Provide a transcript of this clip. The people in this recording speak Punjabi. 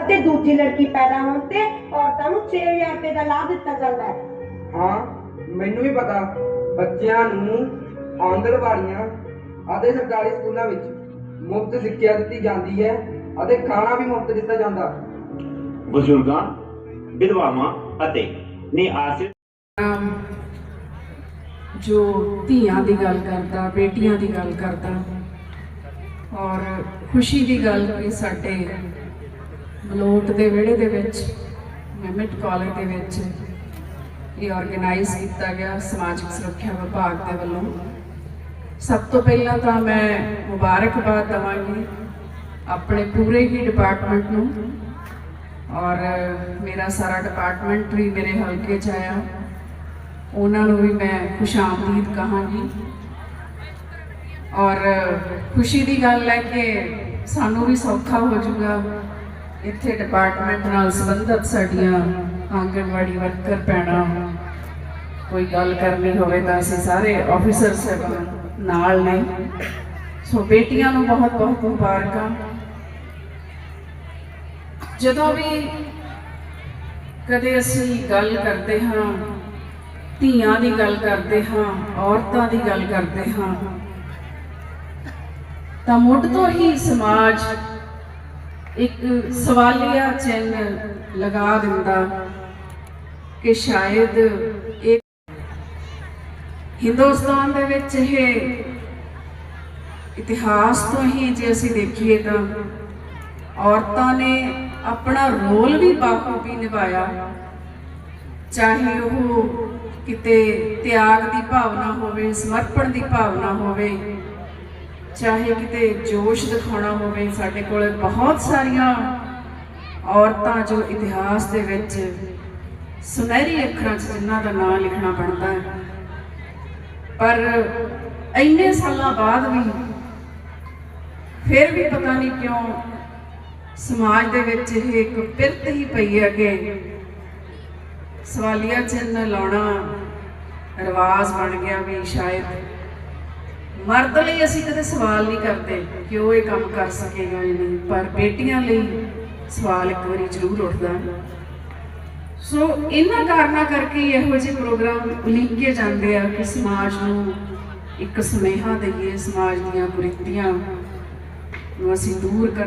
ਅਤੇ ਦੂਜੀ ਲੜਕੀ ਪੈਦਾ ਹੋਣ ਤੇ ਔਰਤਾਂ ਨੂੰ 6000 ਰੁਪਏ ਦਾ ਲਾਭ ਦਿੱਤਾ ਜਾਂਦਾ ਹੈ। ਹਾਂ ਮੈਨੂੰ ਵੀ ਪਤਾ ਬੱਚਿਆਂ ਨੂੰ ਆਂਗਣਵਾੜੀਆਂ ਅਤੇ ਸਰਕਾਰੀ ਸਕੂਲਾਂ ਵਿੱਚ ਮੁਫਤ ਸਿੱਖਿਆ ਦਿੱਤੀ ਜਾਂਦੀ ਹੈ ਅਤੇ ਖਾਣਾ ਵੀ ਮੁਫਤ ਦਿੱਤਾ ਜਾਂਦਾ। ਬਜ਼ੁਰਗਾਂ ਵਿਧਵਾਵਾਂ ਅਤੇ ਨਿਆਸਿਤ ਅਮ ਜੋ ਧੀਆਂ ਦੀ ਗੱਲ ਕਰਦਾ ਬੇਟੀਆਂ ਦੀ ਗੱਲ ਕਰਦਾ ਔਰ ਖੁਸ਼ੀ ਦੀ ਗੱਲ ਕਿ ਸਾਡੇ ਮਲੋਟ ਦੇ ਵਿਹੜੇ ਦੇ ਵਿੱਚ, ਮੈਮਟ ਕਾਲਜ ਦੇ ਵਿੱਚ ਇਹ ਆਰਗੇਨਾਈਜ਼ ਕੀਤਾ ਗਿਆ ਸਮਾਜਿਕ ਸੁਰੱਖਿਆ ਵਿਭਾਗ ਦੇ ਵੱਲੋਂ। ਸਭ ਤੋਂ ਪਹਿਲਾਂ ਤਾਂ ਮੈਂ ਮੁਬਾਰਕਬਾਦ ਦਵਾਂਗੀ ਆਪਣੇ ਪੂਰੇ ਹੀ ਡਿਪਾਰਟਮੈਂਟ ਨੂੰ ਔਰ ਮੇਰਾ ਸਾਰਾ ਡਿਪਾਰਟਮੈਂਟ ਵੀ ਮੇਰੇ ਹਲਕੇ 'ਚ ਆਇਆ। ਉਹਨਾਂ ਨੂੰ ਵੀ ਮੈਂ ਖੁਸ਼ਾਮਦੀਦ ਕਹਾਂਗੀ। ਔਰ ਖੁਸ਼ੀ ਦੀ ਗੱਲ ਹੈ ਕਿ ਸਾਨੂੰ ਵੀ ਸੌਖਾ ਹੋ ਜਾਊਗਾ। ਇੱਥੇ ਡਿਪਾਰਟਮੈਂਟ ਨਾਲ ਸੰਬੰਧਿਤ ਸਾਡੀਆਂ ਆਂਗਣਵਾੜੀ ਵਰਕਰ ਪੈਣਾ ਕੋਈ ਗੱਲ ਕਰਨੀ ਹੋਵੇ ਤਾਂ ਅਸੀਂ ਸਾਰੇ ਆਫੀਸਰ ਸਾਹਿਬਾਨ ਨਾਲ ਨੇ। ਸੋ ਬੇਟੀਆਂ ਨੂੰ ਬਹੁਤ ਬਹੁਤ ਮੁਬਾਰਕਾਂ। ਜਦੋਂ ਵੀ ਕਦੇ ਅਸੀਂ ਗੱਲ ਕਰਦੇ ਹਾਂ, ਧੀਆਂ ਦੀ ਗੱਲ ਕਰਦੇ ਹਾਂ, ਔਰਤਾਂ ਦੀ ਗੱਲ ਕਰਦੇ ਹਾਂ ਤਾਂ ਮੁੱਢ ਤੋਂ ਹੀ ਸਮਾਜ ਇੱਕ ਸਵਾਲੀਆ ਚਿੰਨ੍ਹ ਲਗਾ ਦਿੰਦਾ ਕਿ ਸ਼ਾਇਦ ਇਹ ਹਿੰਦੁਸਤਾਨ ਦੇ ਵਿੱਚ ਇਹ ਇਤਿਹਾਸ ਤੋਂ ਹੀ ਜੇ ਅਸੀਂ ਦੇਖੀਏ ਤਾਂ ਔਰਤਾਂ ਨੇ ਆਪਣਾ ਰੋਲ ਵੀ ਬਾਖੂਬੀ ਨਿਭਾਇਆ। ਚਾਹੇ ਉਹ ਕਿਤੇ ਤਿਆਗ ਦੀ ਭਾਵਨਾ ਹੋਵੇ, ਸਮਰਪਣ ਦੀ ਭਾਵਨਾ ਹੋਵੇ ਚਾਹੇ ਕਿਤੇ ਜੋਸ਼ ਦਿਖਾਉਣਾ ਹੋਵੇ, ਸਾਡੇ ਕੋਲ ਬਹੁਤ ਸਾਰੀਆਂ ਔਰਤਾਂ ਜੋ ਇਤਿਹਾਸ ਦੇ ਵਿੱਚ ਸੁਨਹਿਰੀ ਅੱਖਰਾਂ 'ਚ ਜਿਨ੍ਹਾਂ ਦਾ ਨਾਮ ਲਿਖਣਾ ਬਣਦਾ ਹੈ। ਪਰ ਇੰਨੇ ਸਾਲਾਂ ਬਾਅਦ ਵੀ ਫਿਰ ਵੀ ਪਤਾ ਨਹੀਂ ਕਿਉਂ ਸਮਾਜ ਦੇ ਵਿੱਚ ਇਹ ਇੱਕ ਪਿਰਤ ਹੀ ਪਈ ਹੈ ਕਿ ਸਵਾਲੀਆ ਚਿੰਨ੍ਹ ਲਾਉਣਾ ਰਿਵਾਜ ਬਣ ਗਿਆ ਵੀ ਸ਼ਾਇਦ ਮਰਦ ਲਈ ਅਸੀਂ ਕਦੇ ਸਵਾਲ ਨਹੀਂ ਕਰਦੇ ਕਿ ਉਹ ਇਹ ਕੰਮ ਕਰ ਸਕੇਗਾ ਜਾਂ ਨਹੀਂ, ਪਰ ਬੇਟੀਆਂ ਲਈ ਸਵਾਲ ਇੱਕ ਵਾਰੀ ਜ਼ਰੂਰ ਉੱਠਦਾ ਸੋ ਇਹਨਾਂ ਕਾਰਨਾਂ ਕਰਕੇ ਇਹੋ ਜਿਹੇ ਪ੍ਰੋਗਰਾਮ ਉਲੀਕੇ ਜਾਂਦੇ ਆ ਕਿ ਸਮਾਜ ਨੂੰ ਇੱਕ ਸੁਨੇਹਾ ਦਈਏ, ਸਮਾਜ ਦੀਆਂ ਕੁਰੀਤੀਆਂ ਨੂੰ ਅਸੀਂ ਦੂਰ ਕਰ